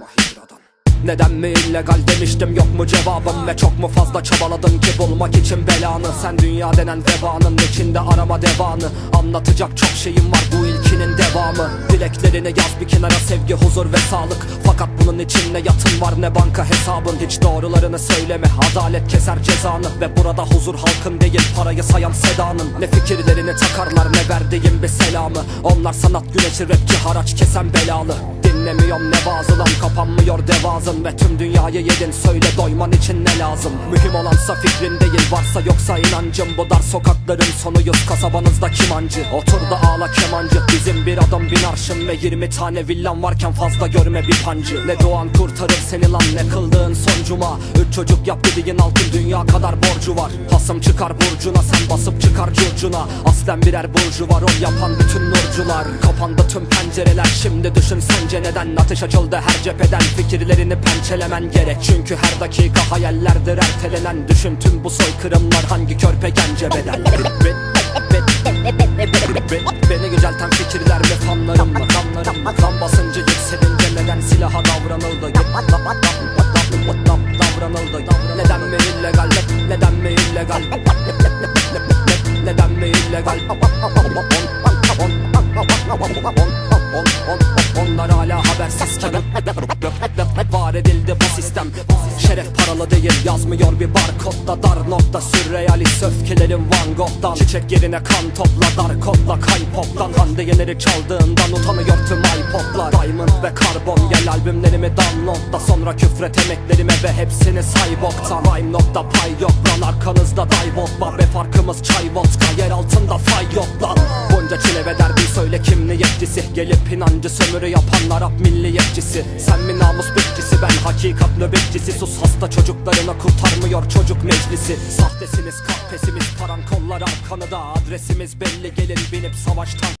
Sorma hidradan neden mi illegal demiştim yok mu cevabım Ve çok mu fazla çabaladın ki bulmak için belanı? Sen dünya denen vebanın içinde arama devanı. Anlatacak çok şeyim var bu ilkinin devamı. Dileklerini yaz bir kenara sevgi huzur ve sağlık. Fakat bunun içinde yatın var ne banka hesabın? Hiç doğrularını söyleme adalet keser cezanı. Ve burada huzur halkın değil parayı sayan sedanın. Ne fikirlerini takarlar ne verdiğim bir selamı. Onlar sanat güneşi rapçi haraç kesen belalı Dinlemiyorum ne vaazı lan kapanmıyor devazın Ve tüm dünyayı yedin söyle doyman için ne lazım? Mühim olansa fikrin değil varsa yoksa inancım. Bu dar sokakların sonuyuz kasabanızda kimancı Otur da ağla kemancı bizim bir adam bin arşın Ve 20 tane villan varken fazla görme bir pancı Ne doğan kurtarır seni lan ne kıldığın son cuma Üç çocuk yap dediğin altın dünya kadar borcu var Hasım çıkar burcuna sen basıp çıkar curcuna Aslen birer burcu var o yapan bütün nurcular Kapandı tüm pencereler şimdi düşün sence neden Ateş açıldı her cepheden fikirlerini pençelemen gerek Çünkü her dakika hayallerdir ertelenen Düşün tüm bu soykırımlar hangi körpe gence bedel Davranıldı Neden mi illegal neden mi illegal Neden mi illegal Onlar hala habersizken Var edildi bu sistem Şeref paralı değil yazmıyor bir barkodda Dar nokta sürrealist öfkelerim Van Gogh'dan Çiçek yerine kan topla dar kodla kay poptan Hande Yener'i çaldığından utanıyor tüm iPod'lar. Diamond ve karbon albümlerimi downloadla Sonra küfret emeklerime ve hepsini say boktan Rhyme nokta pay yok lan? Arkanızda dive var Ve farkımız çay vodka. Yer altında fay yok lan. Bunca çile ve derdi söyle kim niyetçisi Gelip inancı sömürü yapan Arap milliyetçisi. Sen mi namus bekçisi ben hakikat nöbetçisi. Sus hasta çocuklarına kurtarmıyor çocuk meclisi. Sahtesiniz kahpesimiz paran kollar arkanı da Adresimiz belli. Gelin binip savaştan